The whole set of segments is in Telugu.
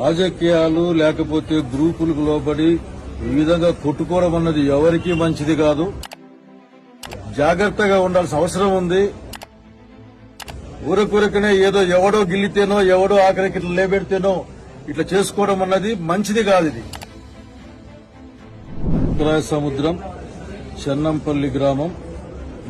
రాజకీయాలు లేకపోతే గ్రూపులకు లోబడి ఈ విధంగా కొట్టుకోవడం అన్నది ఎవరికీ మంచిది కాదు. జాగ్రత్తగా ఉండాల్సిన అవసరం ఉంది. ఊరకూరకనే ఏదో ఎవడో గిల్లితేనో ఎవడో ఆఖరికి ఇట్లా లేబెడితేనో ఇట్లా చేసుకోవడం అన్నది మంచిది కాదు ఇది. ఉత్తరాయ సముద్రం చెన్నంపల్లి గ్రామం.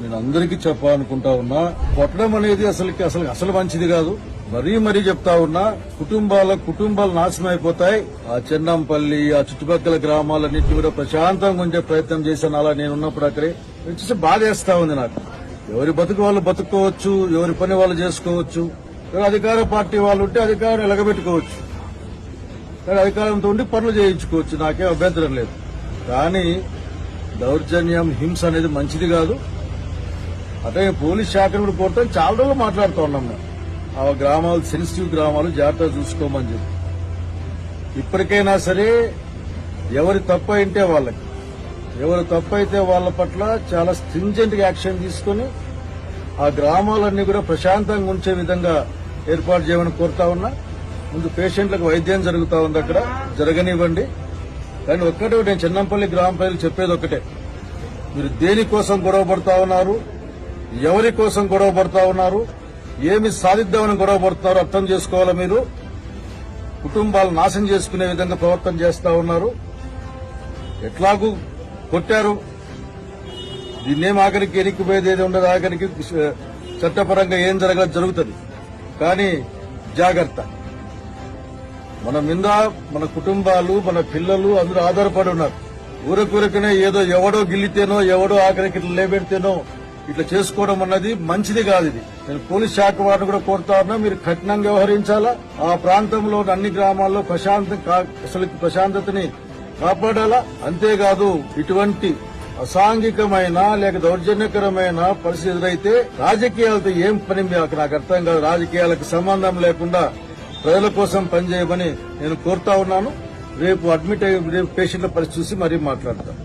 నేను అందరికీ చెప్పాలనుకుంటా ఉన్నా కొట్టడం అనేది అసలుకి అసలు అసలు మంచిది కాదు. మరీ మరీ చెప్తా ఉన్నా కుటుంబాల కుటుంబాలు నాశనం అయిపోతాయి ఆ చెన్నంపల్లి ఆ చుట్టుపక్కల గ్రామాలన్నింటినీ కూడా ప్రశాంతంగా ఉండే ప్రయత్నం చేశాను. అలా నేను ఉన్నప్పుడు అక్కడే వచ్చేసి బాధేస్తా ఉంది నాకు. ఎవరి బతుకు వాళ్ళు బతుకోవచ్చు ఎవరి పని వాళ్ళు చేసుకోవచ్చు. అధికార పార్టీ వాళ్ళు ఉంటే అధికారం ఎలగబెట్టుకోవచ్చు. కానీ అధికారంతో ఉండి పనులు చేయించుకోవచ్చు. నాకేం అభ్యంతరం లేదు. కానీ దౌర్జన్యం హింస అనేది మంచిది కాదు. అంటే పోలీస్ శాఖను కూడా కోరుతాం చాలా రోజులు మాట్లాడుతూ ఉన్నాం మేము. ఆ గ్రామాలు సెన్సిటివ్ గ్రామాలు జాగ్రత్తగా చూసుకోమని చెప్పి. ఇప్పటికైనా సరే ఎవరి తప్పు అయింటే వాళ్ళకి ఎవరు తప్పు అయితే వాళ్ళ పట్ల చాలా స్ట్రింజెంట్గా యాక్షన్ తీసుకుని ఆ గ్రామాలన్నీ కూడా ప్రశాంతంగా ఉంచే విధంగా ఏర్పాటు చేయమని కోరుతా ఉన్నా. ముందు పేషెంట్లకు వైద్యం జరుగుతా ఉంది అక్కడ జరగనివ్వండి. కానీ ఒక్కటే నేను చిన్నంపల్లి గ్రామ ప్రజలు చెప్పేది ఒకటే. మీరు దేనికోసం గొడవ పడతా ఉన్నారు ఎవరి కోసం గొడవ పడతా ఉన్నారు ఏమి సాధిద్దామని గొడవ పడుతున్నారు అర్థం చేసుకోవాలా మీరు? కుటుంబాలు నాశనం చేసుకునే విధంగా ప్రవర్తన చేస్తా ఉన్నారు. ఎట్లాగూ కొట్టారు. దీన్నేం ఆఖరికి ఎరికిపోయేది ఏది ఉండదు. ఆఖరికి చట్టపరంగా ఏం జరగదు జరుగుతుంది. కానీ జాగ్రత్త. మన మీద మన కుటుంబాలు మన పిల్లలు అందరూ ఆధారపడి ఉన్నారు. ఊరకూరకనే ఏదో ఎవడో గిల్లితేనో ఎవడో ఆఖరికి లేబెడితేనో ఇట్లా చేసుకోవడం అన్నది మంచిది కాదు ఇది. నేను పోలీస్ శాఖ వారిని కూడా కోరుతా ఉన్నా మీరు కఠినంగా వ్యవహరించాలా? ఆ ప్రాంతంలో అన్ని గ్రామాల్లో ప్రశాంత అసలు ప్రశాంతతని కాపాడాలా? అంతేకాదు ఇటువంటి అసాంఘికమైన లేక దౌర్జన్యకరమైన పరిస్థితి ఎదురైతే రాజకీయాలతో ఏం పని మీకు నాకు అర్థం కాదు. రాజకీయాలకు సంబంధం లేకుండా ప్రజల కోసం పనిచేయమని నేను కోరుతా ఉన్నాను. రేపు అడ్మిట్ అయ్యి రేపు పేషెంట్ల పరిస్థితి చూసి మరీ మాట్లాడతాను.